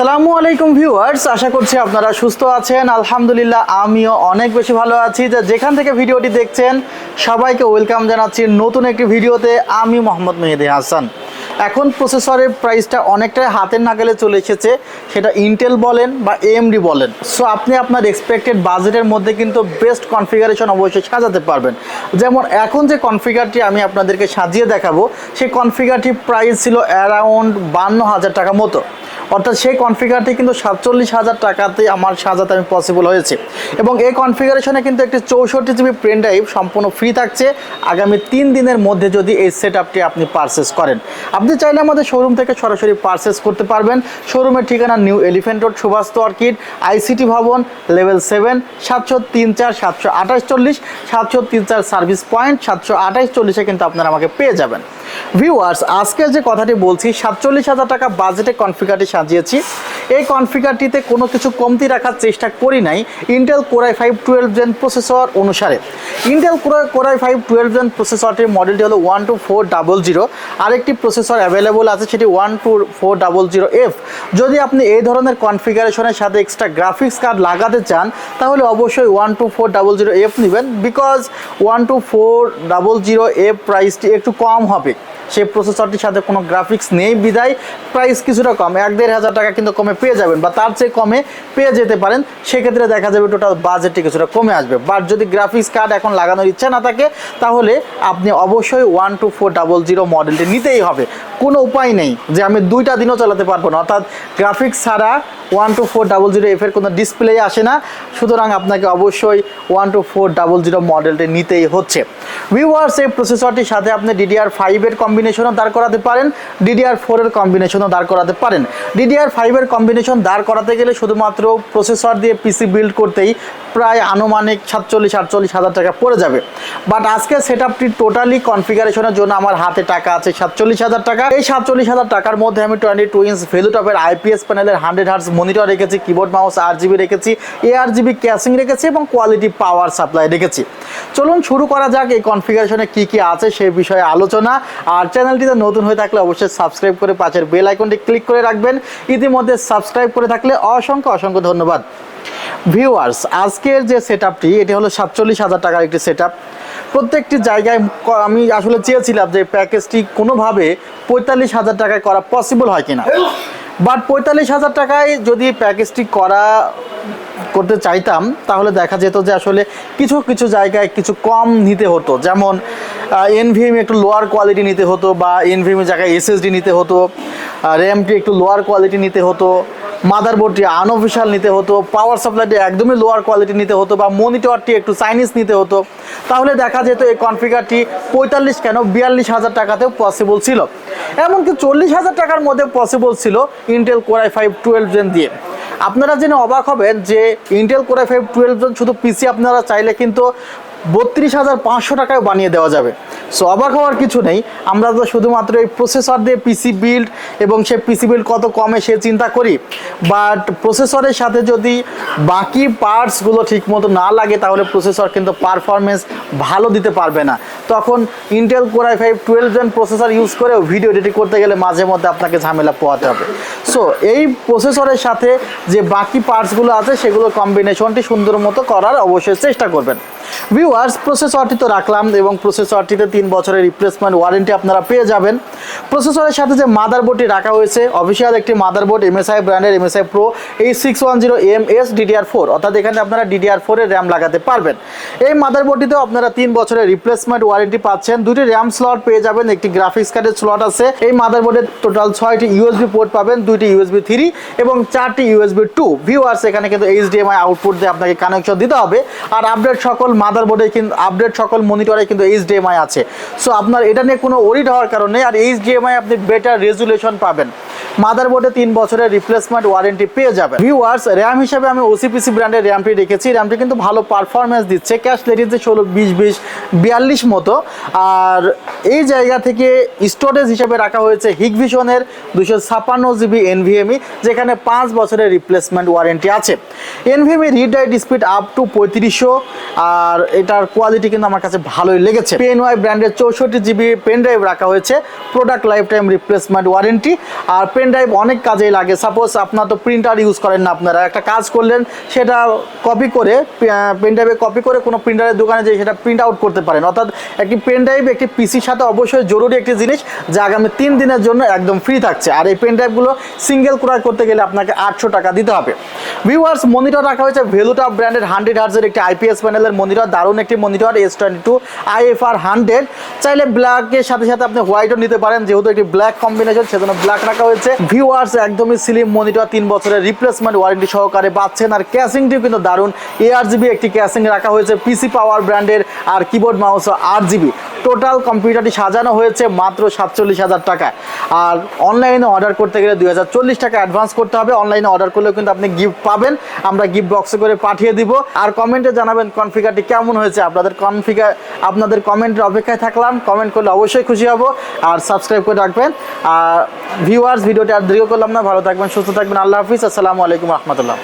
আসসালামু আলাইকুম ভিউয়ার্স, আশা করছি আপনারা সুস্থ আছেন। আলহামদুলিল্লাহ, আমিও অনেক বেশি ভালো আছি। যে যেখান থেকে ভিডিওটি দেখছেন, সবাইকে ওয়েলকাম জানাচ্ছি নতুন একটি ভিডিওতে। আমি মোহাম্মদ মেহেদি হাসান। এখন প্রসেসরের প্রাইসটা অনেকটাই হাতের নাগালে চলে এসেছে। সেটা ইন্টেল বলেন বা এএমডি বলেন। সো আপনি আপনার এক্সপেক্টেড বাজেটের মধ্যে কিন্তু বেস্ট কনফিগারেশন অবশ্যই সাজাতে পারবেন। যেমন এখন যে কনফিগারটি আমি আপনাদেরকে সাজিয়ে দেখাবো, সেই কনফিগারটির প্রাইস ছিল অ্যারাউন্ড বান্ন হাজার টাকা মতো। অর্থাৎ সেই কনফিগারটি কিন্তু সাতচল্লিশ হাজার টাকাতে আমার সাজাতে আমি পসিবল হয়েছে। এবং এই কনফিগারেশনে কিন্তু একটি চৌষট্টি জিবি পেন সম্পূর্ণ ফ্রি থাকছে। আগামী তিন দিনের মধ্যে যদি এই সেট আপটি আপনি পারচেস করেন। আপনি চাইলে আমাদের শোরুম থেকে সরাসরি পারচেস করতে পারবেন। শোরুমের ঠিকানা new Elephant road Subhash Orchid ICT ভবন লেভেল সেভেন সাতশো তিন চার, সাতশো আঠাশ চল্লিশ, সাতশো তিন চার সার্ভিস পয়েন্ট সাতশো আঠাশ চল্লিশে কিন্তু আপনারা আমাকে পেয়ে যাবেন। ভিউয়ার্স আজকে যে কথাটি বলছি, সাতচল্লিশ হাজার টাকা বাজেটে কনফিগারটি সাজিয়েছি। এই কনফিগারটিতে কোনো কিছু কমতি রাখার চেষ্টা করি নাই। Intel core i five twelve gen processor অনুসারে। Intel core i five twelve gen প্রসেসরটির মডেলটি হলো one two four double zero আরেকটি প্রসেসর অ্যাভেলেবল আছে, সেটি one two four double zero F যদি আপনি এই ধরনের কনফিগারেশনের সাথে এক্সট্রা গ্রাফিক্স কার্ড লাগাতে চান, তাহলে অবশ্যই one two four double zero F নেবেন because one two four double zero F প্রাইসটি একটু কম হবে। সেই প্রসেসরটির সাথে কোনো গ্রাফিক্স নেই বিদায়। প্রাইস কিছুটা কম, এক দেড় হাজার টাকা কিন্তু কমে পেয়ে যাবেন বা তার চেয়ে কমে পেয়ে যেতে পারেন, সেক্ষেত্রে দেখা যাবে টোটাল বাজেটটি কিছুটা কমে আসবে। বাট যদি গ্রাফিক্স কার্ড এখন লাগানোর ইচ্ছা না থাকে, তাহলে আপনি অবশ্যই one two four double zero মডেলটি নিতেই হবে। কোনো উপায় নেই যে আমি দুইটা দিনও চালাতে পারব না। অর্থাৎ গ্রাফিক্স ছাড়া one two four double zero এফের কোনো ডিসপ্লে আসে না। সুতরাং আপনাকে অবশ্যই one two four double zero মডেলটি নিতেই হচ্ছে। ভিউয়ার্স এই প্রসেসরটির সাথে আপনি ডিডিআর ফাইভের কম্বিনেশনও দাঁড় করাতে পারেন। ডিডিআর ফোরের কম্বিনেশনও দাঁড় করাতে পারেন। ডিডিআর ফাইভের কম্বিনেশন দাঁড় করাতে গেলে শুধুমাত্র প্রসেসর দিয়ে পিসি বিল্ড করতেই প্রায় আনুমানিক সাতচল্লিশ, আটচল্লিশ হাজার টাকা পড়ে যাবে। বাট আজকে সেট আপটি টোটালি কনফিগারেশনের জন্য আমার হাতে টাকা আছে সাতচল্লিশ হাজার টাকা। এই সাতচল্লিশ হাজার টাকার মধ্যে আমি টোয়েন্টি টু ইঞ্চ ভ্যালুটপের আইপিএস প্যানেলের হান্ড্রেড হার্স মনিটর রেখেছি কিবোর্ড মাউস আর জিবি রেখেছি এ আর জিবি ক্যাশিং রেখেছি এবং কোয়ালিটি পাওয়ার সাপ্লাই রেখেছি। চলুন শুরু করা যাক এই কনফিগারেশনে কি কি আছে সেই বিষয়ে আলোচনা। আর চ্যানেলটিতে নতুন হয়ে থাকলে অবশ্যই সাবস্ক্রাইব করে পাশের বেল আইকনটি ক্লিক করে রাখবেন। ইতিমধ্যে সাবস্ক্রাইব করে থাকলে অসংখ্য অসংখ্য ধন্যবাদ। ভিউয়ার্স আজকের যে সেট আপটি এটি হলো সাতচল্লিশ হাজার টাকার একটি সেট আপ প্রত্যেকটি জায়গায় আমি আসলে চেয়েছিলাম যে প্যাকেজটি কোনোভাবে পঁয়তাল্লিশ হাজার টাকায় করা পসিবল হয় কিনা। বাট পঁয়তাল্লিশ হাজার টাকায় যদি প্যাকেজটি করা করতে চাইতাম, তাহলে দেখা যেত যে আসলে কিছু কিছু জায়গায় কিছু কম নিতে হতো। যেমন এনভিএম একটু লোয়ার কোয়ালিটি নিতে হতো বা এনভিএম জায়গায় এসএসডি নিতে হতো র্যামটি একটু লোয়ার কোয়ালিটি নিতে হতো মাদারবোর্ডটি আনঅফিসিয়াল নিতে হতো পাওয়ার সাপ্লাইটি একদমই লোয়ার কোয়ালিটি নিতে হতো বা মনিটরটি একটু চাইনিজ নিতে হতো। তাহলে দেখা যেত এই কনফিগারটি পঁয়তাল্লিশ কেন বিয়াল্লিশ হাজার টাকাতেও পসিবল ছিল। এমনকি চল্লিশ হাজার টাকার মধ্যে পসিবল ছিল Intel core i five twelve gen দিয়ে। আপনারা জেনে অবাক হবেন যে Intel core i five twelve gen শুধু পিসি আপনারা চাইলে কিন্তু বত্রিশ হাজার পাঁচশো টাকায় বানিয়ে দেওয়া যাবে। সো অবাক হওয়ার কিছু নেই। আমরা তো শুধুমাত্র এই প্রসেসর দিয়ে পিসি বিল্ড এবং সে পিসি বিল্ড কত কমে সে চিন্তা করি। বাট প্রসেসরের সাথে যদি বাকি পার্টসগুলো ঠিকমতো না লাগে, তাহলে প্রসেসর কিন্তু পারফরমেন্স ভালো দিতে পারবে না। তখন Intel core i five twelve gen processor use করেও ভিডিও এডিটিং করতে গেলে মাঝে মধ্যে আপনাকে ঝামেলা পোয়াতে হবে। সো এই প্রসেসরের সাথে যে বাকি পার্টসগুলো আছে, সেগুলো কম্বিনেশনটি সুন্দর মতো করার অবশ্যই চেষ্টা করবেন। ভিউয়ার্স প্রসেসরটি তো রাখলাম এবং প্রসেসরটিতে তিন বছরের রিপ্লেসমেন্ট ওয়ারেন্টি আপনারা পেয়ে যাবেন। প্রসেসরের সাথে যে মাদারবোর্ডটি রাখা হয়েছে অফিসিয়াল একটি মাদারবোর্ড এমএসআই ব্র্যান্ডের MSI pro H six one zero M S DDR four অর্থাৎ এখানে আপনারা ডিডিআর ফোরের র্যাম লাগাতে পারবেন। এই মাদারবোর্ডটিতেও আপনারা তিন বছরের রিপ্লেসমেন্ট ওয়ারেন্টি পাচ্ছেন। দুটি র্যাম স্লট পেয়ে যাবেন, একটি গ্রাফিক্স কার্ডের স্লট আছে। এই মাদারবোর্ডের টোটাল ছয়টি ইউএসবি পোর্ট পাবেন, দুইটি ইউএসবি থ্রি এবং চারটি ইউএসবি টু ভিউয়ার্স এখানে কিন্তু এইচডিএমআই আউটপুট দিয়ে আপনাকে কানেকশন দিতে হবে। আর আপডেট সকল মাদারবোর্ডে কিন্তু আপডেট সকল মনিটরে কিন্তু এইচডিএমআই আছে। সো আপনার এটা নিয়ে কোনো ওরিড হওয়ার কারণে আর এইচডিএমআই আপনি বেটার রেজুলেশন পাবেন। মাদারবোর্ডে তিন বছরের রিপ্লেসমেন্ট ওয়ারেন্টি পেয়ে যাবেন। ভিউয়ার্স র্যাম হিসেবে আমি ওসিপিসি ব্র্যান্ডের র্যামটি রেখেছি। র্যামটি কিন্তু ভালো পারফরমেন্স দিচ্ছে। ক্যাশ লেডিতে ষোলো, বিশ বিশ, বিয়াল্লিশ মতো। আর এই জায়গা থেকে স্টোরেজ হিসেবে রাখা হয়েছে হিগভিশনের দুশো ছাপান্ন জিবি এনভিএমই, যেখানে পাঁচ বছরের রিপ্লেসমেন্ট ওয়ারেন্টি আছে। NVMe read write speed up to পঁয়ত্রিশশো, আর এটার কোয়ালিটি কিন্তু আমার কাছে ভালোই লেগেছে। পেন ওয়াই ব্র্যান্ডের চৌষট্টি জিবি পেন ড্রাইভ রাখা হয়েছে product lifetime replacement warranty আর পেন ড্রাইভ অনেক কাজেই লাগে। সাপোজ আপনার তো প্রিন্টার ইউজ করেন না আপনারা, একটা কাজ করলেন, সেটা কপি করে পেন ড্রাইভে কপি করে কোনো প্রিন্টারের দোকানে যেয়ে সেটা প্রিন্ট আউট করতে পারেন। অর্থাৎ একটি পেন ড্রাইভ একটি পিসির সাথে অবশ্যই জরুরি একটি জিনিস যা আগামী তিন দিনের জন্য একদম ফ্রি থাকছে। আর এই পেন ড্রাইভগুলো সিঙ্গেল ক্রয় করতে গেলে আপনাকে আটশো টাকা দিতে হবে। ভিউয়ার্স মনিটর রাখা হয়েছে ভেলুটা ব্র্যান্ডের হান্ড্রেড হার্জের একটি আইপিএস প্যানেলের মনিটর দারুণ একটি monitor S twenty two IFR hundred চাইলে ব্ল্যাকের সাথে সাথে আপনি হোয়াইটও নিতে পারেন, যেহেতু একটি ব্ল্যাক কম্বিনেশন সেজন্য ব্ল্যাক রাখা হয়েছে। ভিউয়ার্স একদমই স্লিম মনিটর তিন বছরের রিপ্লেসমেন্ট ওয়ারেন্টি সহকারে পাচ্ছেন। আর ক্যাসিংটিও কিন্তু দারুণ। এআর জিবি একটি ক্যাসিং রাখা হয়েছে পিসি পাওয়ার ব্র্যান্ডের আর কিবোর্ড মাউস আট জিবি টোটাল কম্পিউটারটি সাজানো হয়েছে মাত্র সাতচল্লিশ হাজার টাকায়। আর অনলাইনে অর্ডার করতে গেলে দুই হাজার চল্লিশ টাকা অ্যাডভান্স করতে হবে। অনলাইনে অর্ডার করলেও কিন্তু আপনি গিফট পাবেন। আমরা গিফট বক্সে করে পাঠিয়ে দিব। আর কমেন্টে জানাবেন কনফিগারটি কেমন হয়েছে। আপনাদের কনফিগার আপনাদের কমেন্টের অপেক্ষায় থাকলাম। কমেন্ট করলে অবশ্যই খুশি হব। আর সাবস্ক্রাইব করে রাখবেন। আর ভিউয়ার্স ভিডিওটি আর দীর্ঘ করলাম না। ভালো থাকবেন, সুস্থ থাকবেন। আল্লাহ হাফিজ। আসসালামু আলাইকুম রহমতুল্লাহ।